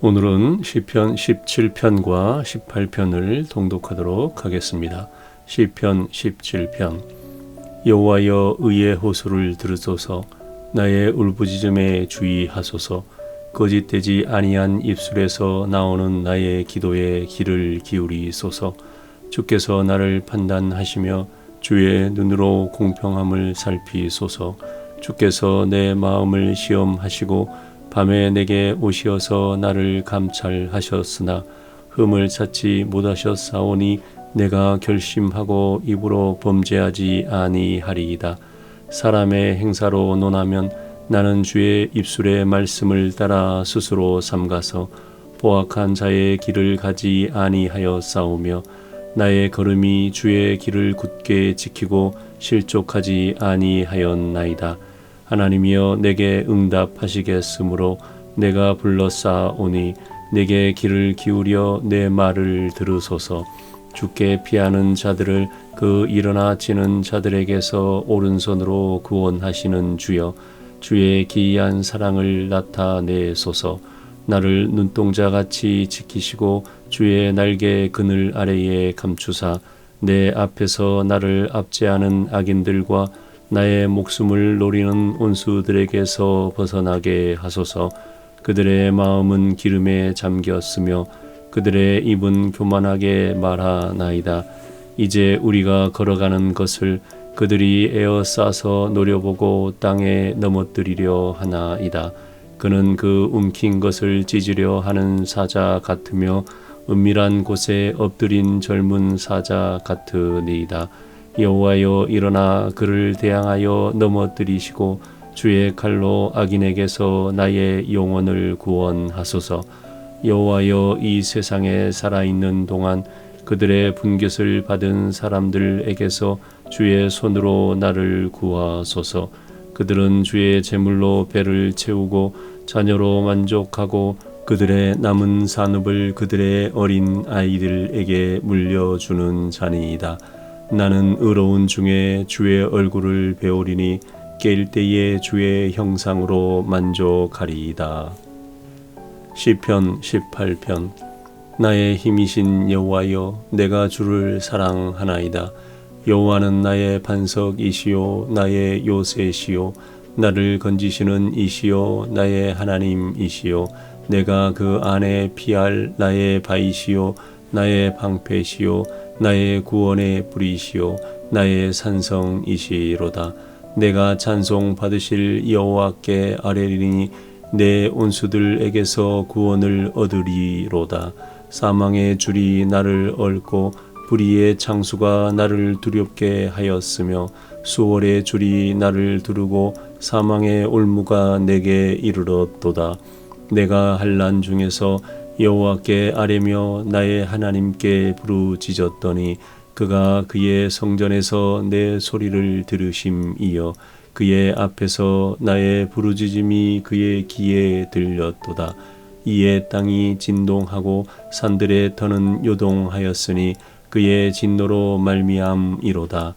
오늘은 시편 17편과 18편을 통독하도록 하겠습니다. 시편 17편. 여호와여 의의 호소를 들으소서. 나의 울부짖음에 주의하소서. 거짓되지 아니한 입술에서 나오는 나의 기도에 귀를 기울이소서. 주께서 나를 판단하시며 주의 눈으로 공평함을 살피소서. 주께서 내 마음을 시험하시고 밤에 내게 오시어서 나를 감찰하셨으나 흠을 찾지 못하셨사오니 내가 결심하고 입으로 범죄하지 아니하리이다. 사람의 행사로 논하면 나는 주의 입술의 말씀을 따라 스스로 삼가서 보악한 자의 길을 가지 아니하여 싸우며 나의 걸음이 주의 길을 굳게 지키고 실족하지 아니하였나이다. 하나님이여 내게 응답하시겠으므로 내가 불러싸오니 내게 귀를 기울여 내 말을 들으소서. 주께 피하는 자들을 그 일어나 지는 자들에게서 오른손으로 구원하시는 주여 주의 기이한 사랑을 나타내소서. 나를 눈동자 같이 지키시고 주의 날개 그늘 아래에 감추사 내 앞에서 나를 압제하는 악인들과 나의 목숨을 노리는 온수들에게서 벗어나게 하소서. 그들의 마음은 기름에 잠겼으며 그들의 입은 교만하게 말하나이다. 이제 우리가 걸어가는 것을 그들이 에어싸서 노려보고 땅에 넘어뜨리려 하나이다. 그는 그 움킨 것을 찢으려 하는 사자 같으며 은밀한 곳에 엎드린 젊은 사자 같으니이다. 여호와여 일어나 그를 대항하여 넘어뜨리시고 주의 칼로 악인에게서 나의 영혼을 구원하소서. 여호와여 이 세상에 살아 있는 동안 그들의 분깃을 받은 사람들에게서 주의 손으로 나를 구하소서. 그들은 주의 제물로 배를 채우고 자녀로 만족하고 그들의 남은 산업을 그들의 어린 아이들에게 물려주는 자니이다. 나는 의로운 중에 주의 얼굴을 배우리니 깰 때에 주의 형상으로 만족하리이다. 시편 18편 나의 힘이신 여호와여 내가 주를 사랑하나이다. 여호와는 나의 반석이시요 나의 요새시요 나를 건지시는 이시요 나의 하나님이시요 내가 그 안에 피할 나의 바이시요 나의 방패시요 나의 구원의 불이시요 나의 산성이시로다. 내가 찬송 받으실 여호와께 아뢰리니 내 온수들에게서 구원을 얻으리로다. 사망의 줄이 나를 얽고 불의의 창수가 나를 두렵게 하였으며 수월의 줄이 나를 두르고 사망의 올무가 내게 이르렀도다. 내가 한란 중에서 여호와께 아뢰며 나의 하나님께 부르짖었더니 그가 그의 성전에서 내 소리를 들으심이여 그의 앞에서 나의 부르짖음이 그의 귀에 들렸도다. 이에 땅이 진동하고 산들의 터는 요동하였으니 그의 진노로 말미암이로다.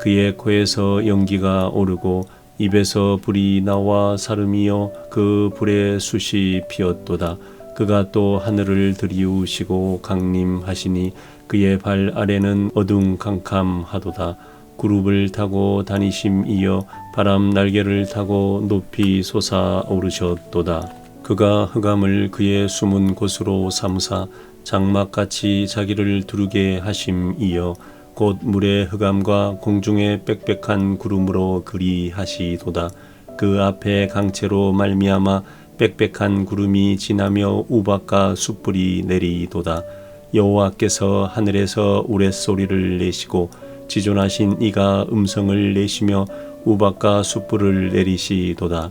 그의 코에서 연기가 오르고 입에서 불이 나와 사름이여 그 불의 숯이 피었도다 그가 또 하늘을 들이우시고 강림하시니 그의 발 아래는 어둠캄캄하도다. 구룹을 타고 다니심이여 바람 날개를 타고 높이 솟아오르셨도다. 그가 흑암을 그의 숨은 곳으로 삼사 장막같이 자기를 두르게 하심이여 곧 물의 흑암과 공중의 빽빽한 구름으로 그리하시도다. 그 앞에 강체로 말미암아 빽빽한 구름이 지나며 우박과 숯불이 내리도다. 여호와께서 하늘에서 우레소리를 내시고 지존하신 이가 음성을 내시며 우박과 숯불을 내리시도다.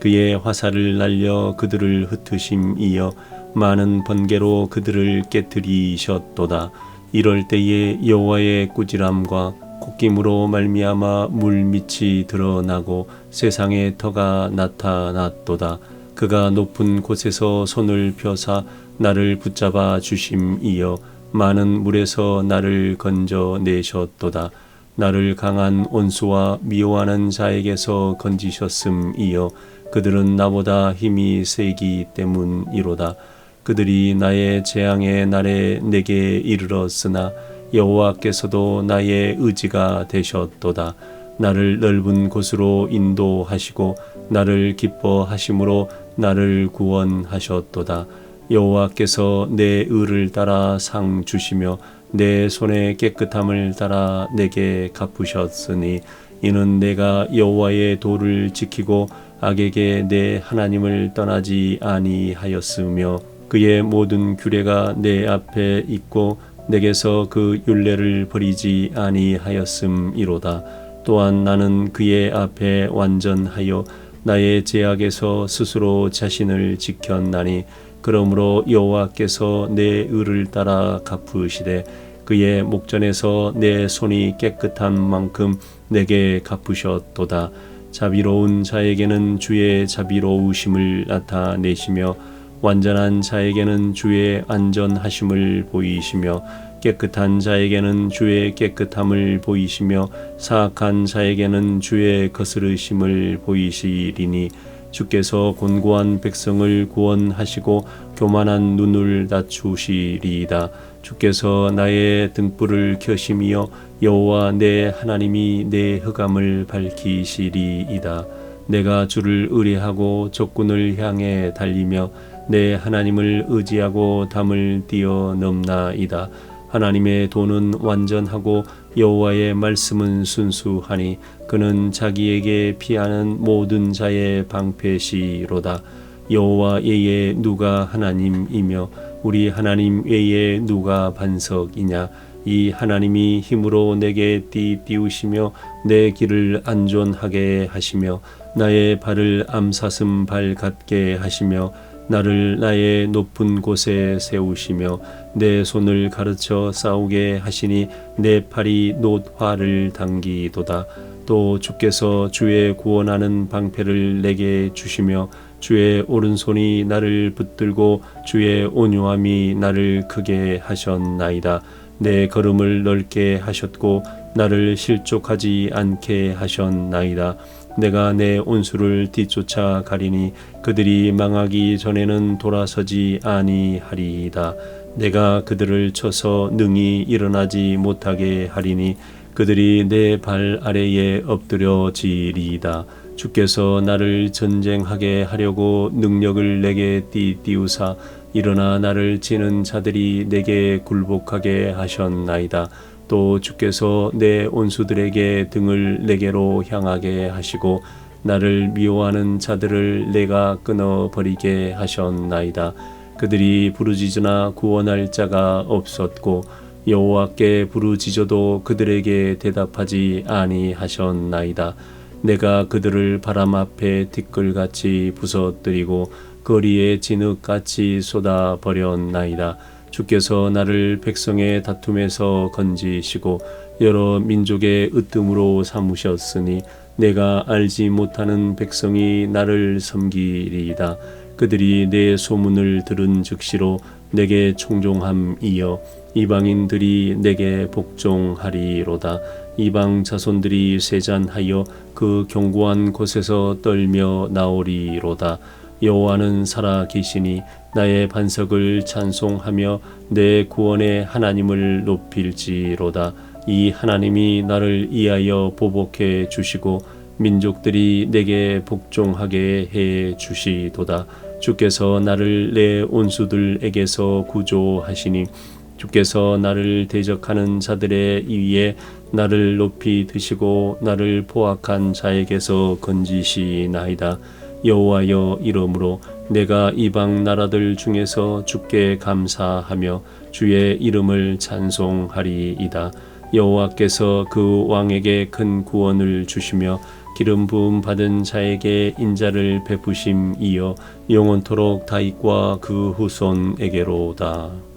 그의 화살을 날려 그들을 흩으심이여 많은 번개로 그들을 깨뜨리셨도다. 이럴 때에 여호와의 꾸지람과 콧김으로 말미암아 물밑이 드러나고 세상의 터가 나타났도다. 그가 높은 곳에서 손을 펴사 나를 붙잡아 주심이여 많은 물에서 나를 건져 내셨도다. 나를 강한 온수와 미워하는 자에게서 건지셨음이여 그들은 나보다 힘이 세기 때문이로다. 그들이 나의 재앙의 날에 내게 이르렀으나 여호와께서도 나의 의지가 되셨도다. 나를 넓은 곳으로 인도하시고 나를 기뻐하심으로 나를 구원하셨도다. 여호와께서 내 의를 따라 상 주시며 내 손의 깨끗함을 따라 내게 갚으셨으니 이는 내가 여호와의 도를 지키고 악에게 내 하나님을 떠나지 아니하였으며 그의 모든 규례가 내 앞에 있고 내게서 그 율례를 버리지 아니하였음이로다. 또한 나는 그의 앞에 완전하여 나의 제약에서 스스로 자신을 지켰나니 그러므로 여호와께서 내 의를 따라 갚으시되 그의 목전에서 내 손이 깨끗한 만큼 내게 갚으셨도다. 자비로운 자에게는 주의 자비로우심을 나타내시며 완전한 자에게는 주의 안전하심을 보이시며 깨끗한 자에게는 주의 깨끗함을 보이시며 사악한 자에게는 주의 거스르심을 보이시리니 주께서 곤고한 백성을 구원하시고 교만한 눈을 낮추시리이다. 주께서 나의 등불을 켜심이여 여호와 내 하나님이 내 흑암을 밝히시리이다. 내가 주를 의뢰하고 적군을 향해 달리며 내 하나님을 의지하고 담을 뛰어넘나이다. 하나님의 도는 완전하고 여호와의 말씀은 순수하니 그는 자기에게 피하는 모든 자의 방패시로다. 여호와 외에 누가 하나님이며 우리 하나님 외에 누가 반석이냐 이 하나님이 힘으로 내게 띠띠우시며 내 길을 안전하게 하시며 나의 발을 암사슴 발 같게 하시며 나를 나의 높은 곳에 세우시며 내 손을 가르쳐 싸우게 하시니 내 팔이 놋화를 당기도다. 또 주께서 주의 구원하는 방패를 내게 주시며 주의 오른손이 나를 붙들고 주의 온유함이 나를 크게 하셨나이다. 내 걸음을 넓게 하셨고 나를 실족하지 않게 하셨나이다. 내가 내 온수를 뒤쫓아 가리니 그들이 망하기 전에는 돌아서지 아니하리이다. 내가 그들을 쳐서 능히 일어나지 못하게 하리니 그들이 내 발 아래에 엎드려지리이다. 주께서 나를 전쟁하게 하려고 능력을 내게 띠띠우사 일어나 나를 치는 자들이 내게 굴복하게 하셨나이다. 또 주께서 내 온수들에게 등을 내게로 향하게 하시고 나를 미워하는 자들을 내가 끊어 버리게 하셨나이다. 그들이 부르짖으나 구원할 자가 없었고 여호와께 부르짖어도 그들에게 대답하지 아니하셨나이다. 내가 그들을 바람 앞에 티끌같이 부서뜨리고 거리에 진흙같이 쏟아 버렸나이다. 주께서 나를 백성의 다툼에서 건지시고 여러 민족의 으뜸으로 삼으셨으니 내가 알지 못하는 백성이 나를 섬기리이다. 그들이 내 소문을 들은 즉시로 내게 총종함이여 이방인들이 내게 복종하리로다. 이방 자손들이 세잔하여 그 견고한 곳에서 떨며 나오리로다. 여호와는 살아 계시니 나의 반석을 찬송하며 내 구원의 하나님을 높일지로다. 이 하나님이 나를 이하여 보복해 주시고 민족들이 내게 복종하게 해 주시도다. 주께서 나를 내 온수들에게서 구조하시니 주께서 나를 대적하는 자들의 위에 나를 높이 드시고 나를 포악한 자에게서 건지시나이다. 여호와여 이름으로 내가 이방 나라들 중에서 주께 감사하며 주의 이름을 찬송하리이다. 여호와께서 그 왕에게 큰 구원을 주시며 기름 부음 받은 자에게 인자를 베푸심이여 영원토록 다윗과 그 후손에게로다.